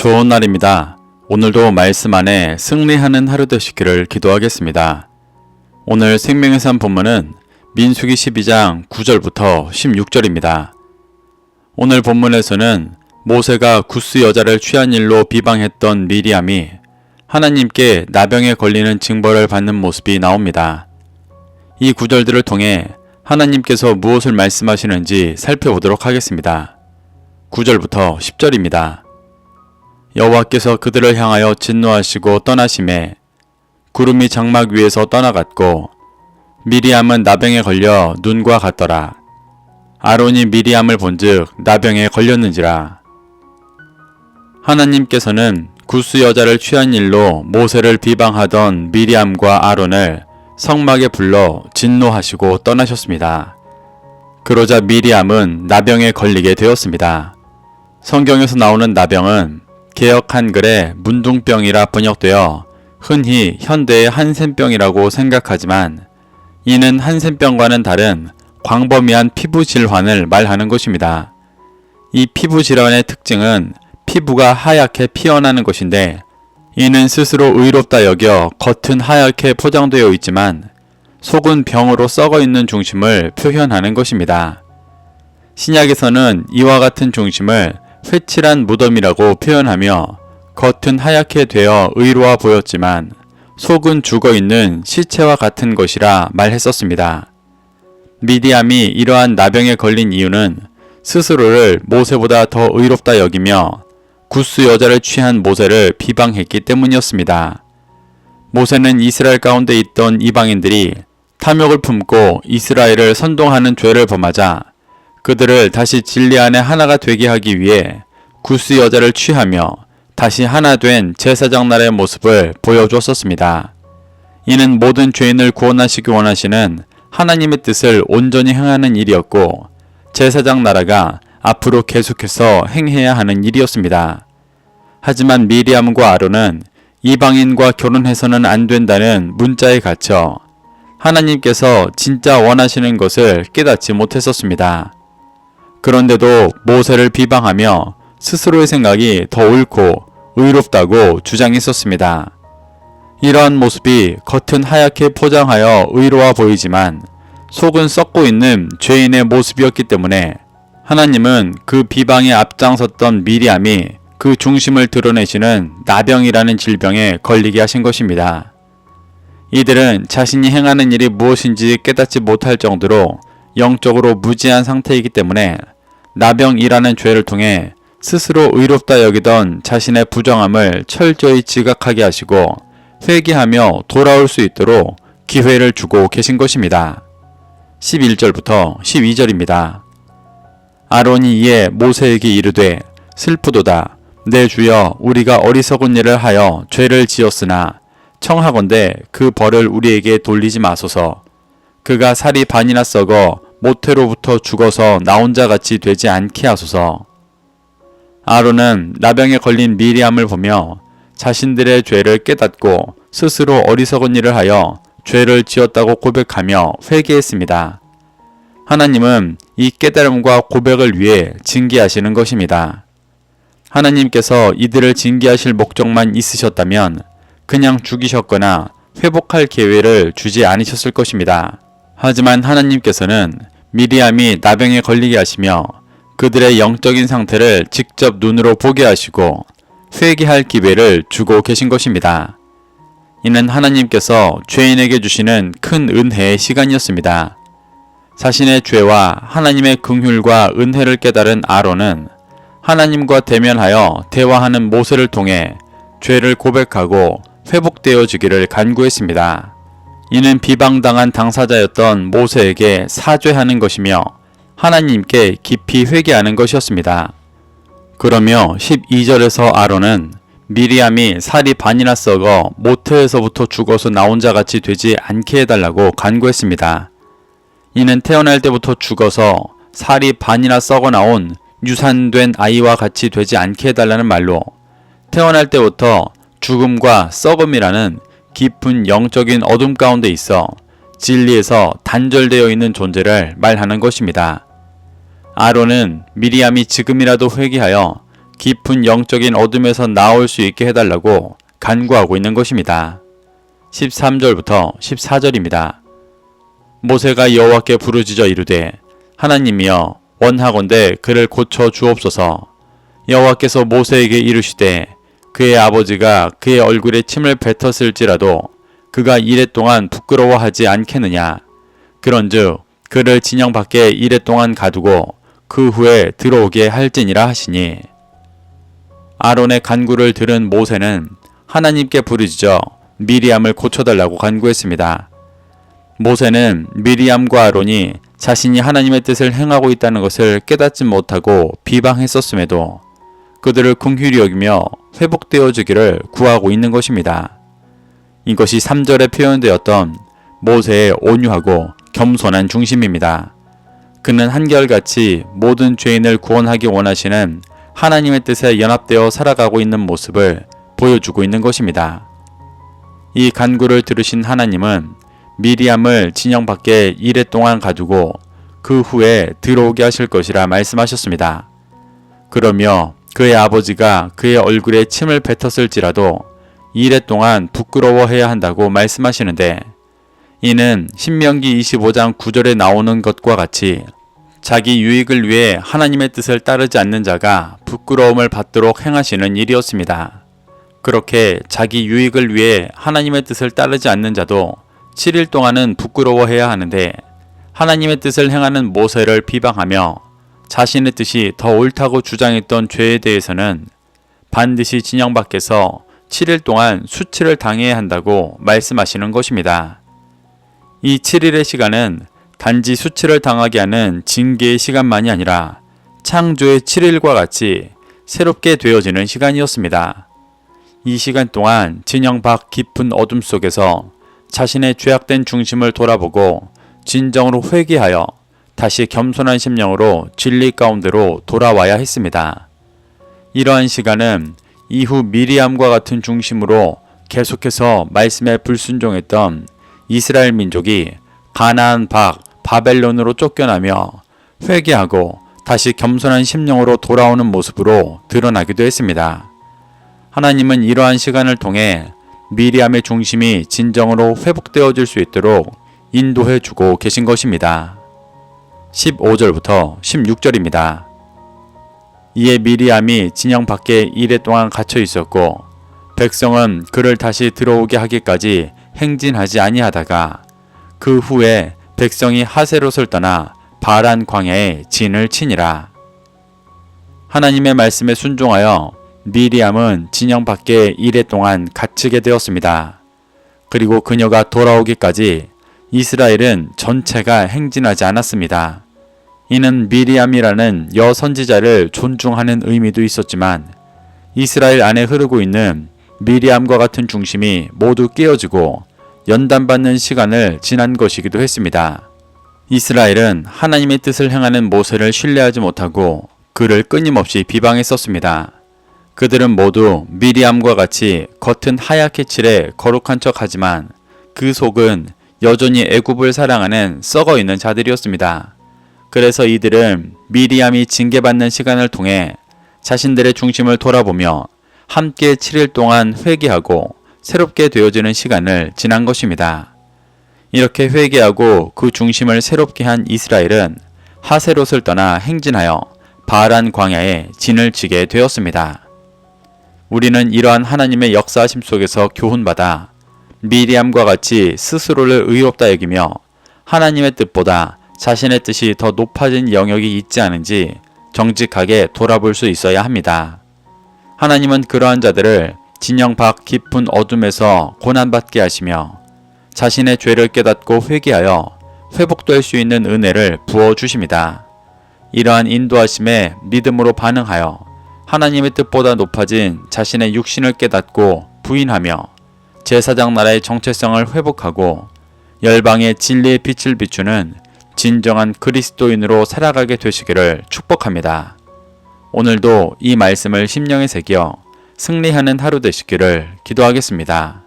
좋은 날입니다. 오늘도 말씀 안에 승리하는 하루 되시기를 기도하겠습니다. 오늘 생명의 산 본문은 민수기 12장 9절부터 16절입니다. 오늘 본문에서는 모세가 구스 여자를 취한 일로 비방했던 미리암이 하나님께 나병에 걸리는 징벌을 받는 모습이 나옵니다. 이 구절들을 통해 하나님께서 무엇을 말씀하시는지 살펴보도록 하겠습니다. 9절부터 10절입니다. 여호와께서 그들을 향하여 진노하시고 떠나심에 구름이 장막 위에서 떠나갔고 미리암은 나병에 걸려 눈과 같더라. 아론이 미리암을 본즉 나병에 걸렸는지라. 하나님께서는 구스 여자를 취한 일로 모세를 비방하던 미리암과 아론을 성막에 불러 진노하시고 떠나셨습니다. 그러자 미리암은 나병에 걸리게 되었습니다. 성경에서 나오는 나병은 개혁 한글의 문둥병이라 번역되어 흔히 현대의 한센병이라고 생각하지만 이는 한센병과는 다른 광범위한 피부 질환을 말하는 것입니다. 이 피부 질환의 특징은 피부가 하얗게 피어나는 것인데 이는 스스로 의롭다 여겨 겉은 하얗게 포장되어 있지만 속은 병으로 썩어 있는 중심을 표현하는 것입니다. 신약에서는 이와 같은 중심을 회칠한 무덤이라고 표현하며 겉은 하얗게 되어 의로워 보였지만 속은 죽어 있는 시체와 같은 것이라 말했었습니다. 미디암이 이러한 나병에 걸린 이유는 스스로를 모세보다 더 의롭다 여기며 구스 여자를 취한 모세를 비방했기 때문이었습니다. 모세는 이스라엘 가운데 있던 이방인들이 탐욕을 품고 이스라엘을 선동하는 죄를 범하자 그들을 다시 진리 안에 하나가 되게 하기 위해 구스 여자를 취하며 다시 하나 된 제사장 나라의 모습을 보여주었었습니다. 이는 모든 죄인을 구원하시기 원하시는 하나님의 뜻을 온전히 행하는 일이었고 제사장 나라가 앞으로 계속해서 행해야 하는 일이었습니다. 하지만 미리암과 아론은 이방인과 결혼해서는 안 된다는 문자에 갇혀 하나님께서 진짜 원하시는 것을 깨닫지 못했었습니다. 그런데도 모세를 비방하며 스스로의 생각이 더 옳고 의롭다고 주장했었습니다. 이러한 모습이 겉은 하얗게 포장하여 의로워 보이지만 속은 썩고 있는 죄인의 모습이었기 때문에 하나님은 그 비방에 앞장섰던 미리암이 그 중심을 드러내시는 나병이라는 질병에 걸리게 하신 것입니다. 이들은 자신이 행하는 일이 무엇인지 깨닫지 못할 정도로 영적으로 무지한 상태이기 때문에 나병이라는 죄를 통해 스스로 의롭다 여기던 자신의 부정함을 철저히 지각하게 하시고 회개하며 돌아올 수 있도록 기회를 주고 계신 것입니다. 11절부터 12절입니다. 아론이 이에 모세에게 이르되 슬프도다 내 주여 우리가 어리석은 일을 하여 죄를 지었으나 청하건대 그 벌을 우리에게 돌리지 마소서 그가 살이 반이나 썩어 모태로부터 죽어서 나 혼자 같이 되지 않게 하소서 아론은 나병에 걸린 미리암을 보며 자신들의 죄를 깨닫고 스스로 어리석은 일을 하여 죄를 지었다고 고백하며 회개했습니다. 하나님은 이 깨달음과 고백을 위해 징계하시는 것입니다. 하나님께서 이들을 징계하실 목적만 있으셨다면 그냥 죽이셨거나 회복할 기회를 주지 않으셨을 것입니다. 하지만 하나님께서는 미리암이 나병에 걸리게 하시며 그들의 영적인 상태를 직접 눈으로 보게 하시고 회개할 기회를 주고 계신 것입니다. 이는 하나님께서 죄인에게 주시는 큰 은혜의 시간이었습니다. 자신의 죄와 하나님의 긍휼과 은혜를 깨달은 아론은 하나님과 대면하여 대화하는 모세를 통해 죄를 고백하고 회복되어지기를 간구했습니다. 이는 비방당한 당사자였던 모세에게 사죄하는 것이며 하나님께 깊이 회개하는 것이었습니다. 그러며 12절에서 아론은 미리암이 살이 반이나 썩어 모태에서부터 죽어서 나 혼자 같이 되지 않게 해달라고 간구했습니다. 이는 태어날 때부터 죽어서 살이 반이나 썩어 나온 유산된 아이와 같이 되지 않게 해달라는 말로 태어날 때부터 죽음과 썩음이라는 깊은 영적인 어둠 가운데 있어 진리에서 단절되어 있는 존재를 말하는 것입니다. 아론은 미리암이 지금이라도 회개하여 깊은 영적인 어둠에서 나올 수 있게 해달라고 간구하고 있는 것입니다. 13절부터 14절입니다. 모세가 여호와께 부르짖어 이르되 하나님이여 원하건대 그를 고쳐 주옵소서 여호와께서 모세에게 이르시되 그의 아버지가 그의 얼굴에 침을 뱉었을지라도 그가 이래 동안 부끄러워하지 않겠느냐 그런즉 그를 진영 밖에 이래 동안 가두고 그 후에 들어오게 할지니라 하시니 아론의 간구를 들은 모세는 하나님께 부르짖어 미리암을 고쳐달라고 간구했습니다. 모세는 미리암과 아론이 자신이 하나님의 뜻을 행하고 있다는 것을 깨닫지 못하고 비방했었음에도 그들을 긍휼히 여기며 회복되어 주기를 구하고 있는 것입니다. 이것이 3절에 표현되었던 모세의 온유하고 겸손한 중심입니다. 그는 한결같이 모든 죄인을 구원하기 원하시는 하나님의 뜻에 연합되어 살아가고 있는 모습을 보여주고 있는 것입니다. 이 간구를 들으신 하나님은 미리암을 진영 밖에 이래 동안 가두고 그 후에 들어오게 하실 것이라 말씀하셨습니다. 그러며 그의 아버지가 그의 얼굴에 침을 뱉었을지라도 이래 동안 부끄러워해야 한다고 말씀하시는데 이는 신명기 25장 9절에 나오는 것과 같이 자기 유익을 위해 하나님의 뜻을 따르지 않는 자가 부끄러움을 받도록 행하시는 일이었습니다. 그렇게 자기 유익을 위해 하나님의 뜻을 따르지 않는 자도 7일 동안은 부끄러워해야 하는데 하나님의 뜻을 행하는 모세를 비방하며 자신의 뜻이 더 옳다고 주장했던 죄에 대해서는 반드시 진영 밖에서 7일 동안 수치를 당해야 한다고 말씀하시는 것입니다. 이 7일의 시간은 단지 수치를 당하게 하는 징계의 시간만이 아니라 창조의 7일과 같이 새롭게 되어지는 시간이었습니다. 이 시간 동안 진영 밖 깊은 어둠 속에서 자신의 죄악된 중심을 돌아보고 진정으로 회개하여 다시 겸손한 심령으로 진리 가운데로 돌아와야 했습니다. 이러한 시간은 이후 미리암과 같은 중심으로 계속해서 말씀에 불순종했던 이스라엘 민족이 가나안 밖 바벨론으로 쫓겨나며 회개하고 다시 겸손한 심령으로 돌아오는 모습으로 드러나기도 했습니다. 하나님은 이러한 시간을 통해 미리암의 중심이 진정으로 회복되어질 수 있도록 인도해 주고 계신 것입니다. 15절부터 16절입니다. 이에 미리암이 진영 밖에 이래 동안 갇혀 있었고 백성은 그를 다시 들어오게 하기까지 행진하지 아니하다가 그 후에 백성이 하세롯을 떠나 바란 광야에 진을 치니라. 하나님의 말씀에 순종하여 미리암은 진영 밖에 이래 동안 갇히게 되었습니다. 그리고 그녀가 돌아오기까지 이스라엘은 전체가 행진하지 않았습니다. 이는 미리암이라는 여 선지자를 존중하는 의미도 있었지만 이스라엘 안에 흐르고 있는 미리암과 같은 중심이 모두 깨어지고 연단받는 시간을 지난 것이기도 했습니다. 이스라엘은 하나님의 뜻을 행하는 모세를 신뢰하지 못하고 그를 끊임없이 비방했었습니다. 그들은 모두 미리암과 같이 겉은 하얗게 칠해 거룩한 척하지만 그 속은 여전히 애굽을 사랑하는 썩어 있는 자들이었습니다. 그래서 이들은 미리암이 징계받는 시간을 통해 자신들의 중심을 돌아보며 함께 7일 동안 회개하고 새롭게 되어지는 시간을 지난 것입니다. 이렇게 회개하고 그 중심을 새롭게 한 이스라엘은 하세롯을 떠나 행진하여 바란 광야에 진을 치게 되었습니다. 우리는 이러한 하나님의 역사하심 속에서 교훈받아 미리암과 같이 스스로를 의롭다 여기며 하나님의 뜻보다 자신의 뜻이 더 높아진 영역이 있지 않은지 정직하게 돌아볼 수 있어야 합니다. 하나님은 그러한 자들을 진영 밖 깊은 어둠에서 고난받게 하시며 자신의 죄를 깨닫고 회개하여 회복될 수 있는 은혜를 부어 주십니다. 이러한 인도하심에 믿음으로 반응하여 하나님의 뜻보다 높아진 자신의 육신을 깨닫고 부인하며 제사장 나라의 정체성을 회복하고 열방의 진리의 빛을 비추는 진정한 그리스도인으로 살아가게 되시기를 축복합니다. 오늘도 이 말씀을 심령에 새겨 승리하는 하루 되시기를 기도하겠습니다.